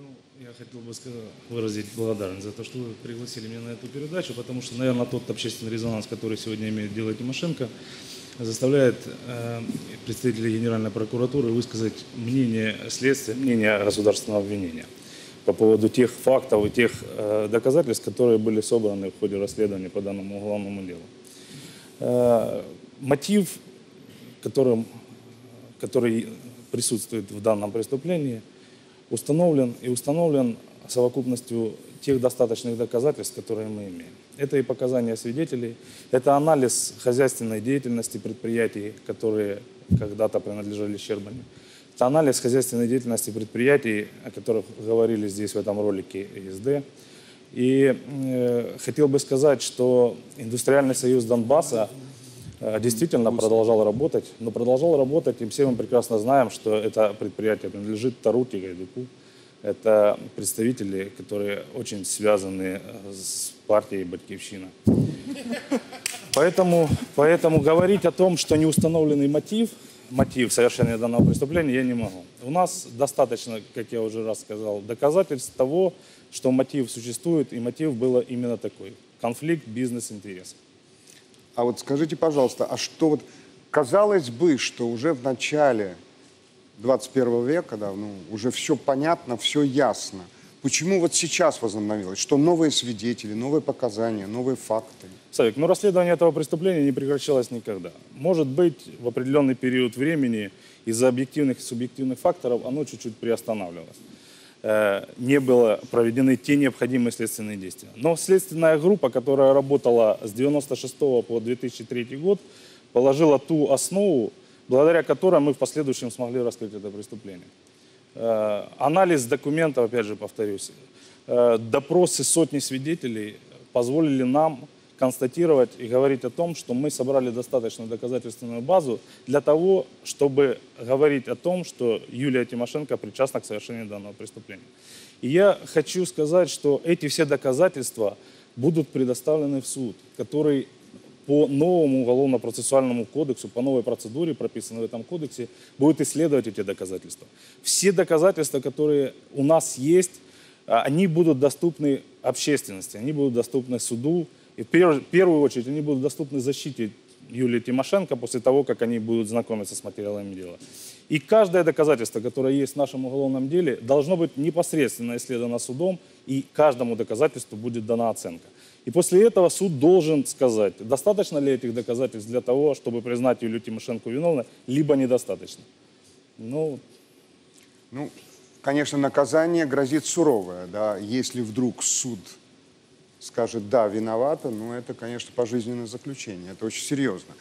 Ну, я хотел бы сказать, выразить благодарность за то, что вы пригласили меня на эту передачу, потому что, наверное, тот общественный резонанс, который сегодня имеет дело Тимошенко, заставляет э, представителей Генеральной прокуратуры высказать мнение следствия, мнение государственного обвинения по поводу тех фактов и тех э, доказательств, которые были собраны в ходе расследования по данному уголовному делу. Э, мотив, которым, который присутствует в данном преступлении, установлен и установлен совокупностью тех достаточных доказательств, которые мы имеем. Это и показания свидетелей, это анализ хозяйственной деятельности предприятий, которые когда-то принадлежали Щербане. Это анализ хозяйственной деятельности предприятий, о которых говорили здесь в этом ролике ИСД. И э, хотел бы сказать, что Индустриальный союз Донбасса действительно продолжал работать, но продолжал работать, и все мы прекрасно знаем, что это предприятие принадлежит Таруте Гайдуку. Это представители, которые очень связаны э, с партией Батьковщина. Поэтому, поэтому говорить о том, что не установленный мотив, мотив совершения данного преступления, я не могу. У нас достаточно, как я уже раз сказал, доказательств того, что мотив существует, и мотив был именно такой. Конфликт бизнес-интересов. А вот скажите, пожалуйста, а что вот казалось бы, что уже в начале 21 века, да, ну, уже все понятно, все ясно. Почему вот сейчас возобновилось? Что новые свидетели, новые показания, новые факты? Савик, ну расследование этого преступления не прекращалось никогда. Может быть, в определенный период времени из-за объективных и субъективных факторов оно чуть-чуть приостанавливалось. Э, Не было проведены те необходимые следственные действия. Но следственная группа, которая работала с 96 по 2003 год, положила ту основу, благодаря которой мы в последующем смогли раскрыть это преступление. Э, Анализ документов, опять же повторюсь, э, допросы сотни свидетелей позволили нам констатировать и говорить о том, что мы собрали достаточную доказательственную базу для того, чтобы говорить о том, что Юлия Тимошенко причастна к совершению данного преступления. И я хочу сказать, что эти все доказательства будут предоставлены в суд, который по новому уголовно-процессуальному кодексу, по новой процедуре, прописанной в этом кодексе, будет исследовать эти доказательства. Все доказательства, которые у нас есть, а, они будут доступны общественности, они будут доступны суду. И в пер- в первую очередь они будут доступны защите Юлии Тимошенко после того, как они будут знакомиться с материалами дела. И каждое доказательство, которое есть в нашем уголовном деле, должно быть непосредственно исследовано судом, и каждому доказательству будет дана оценка. И после этого суд должен сказать, достаточно ли этих доказательств для того, чтобы признать Юлию Тимошенко виновной, либо недостаточно. Ну, Ну, конечно, наказание грозит суровое, да, если вдруг суд скажет, да, виновата, ну, это, конечно, пожизненное заключение, это очень серьезно.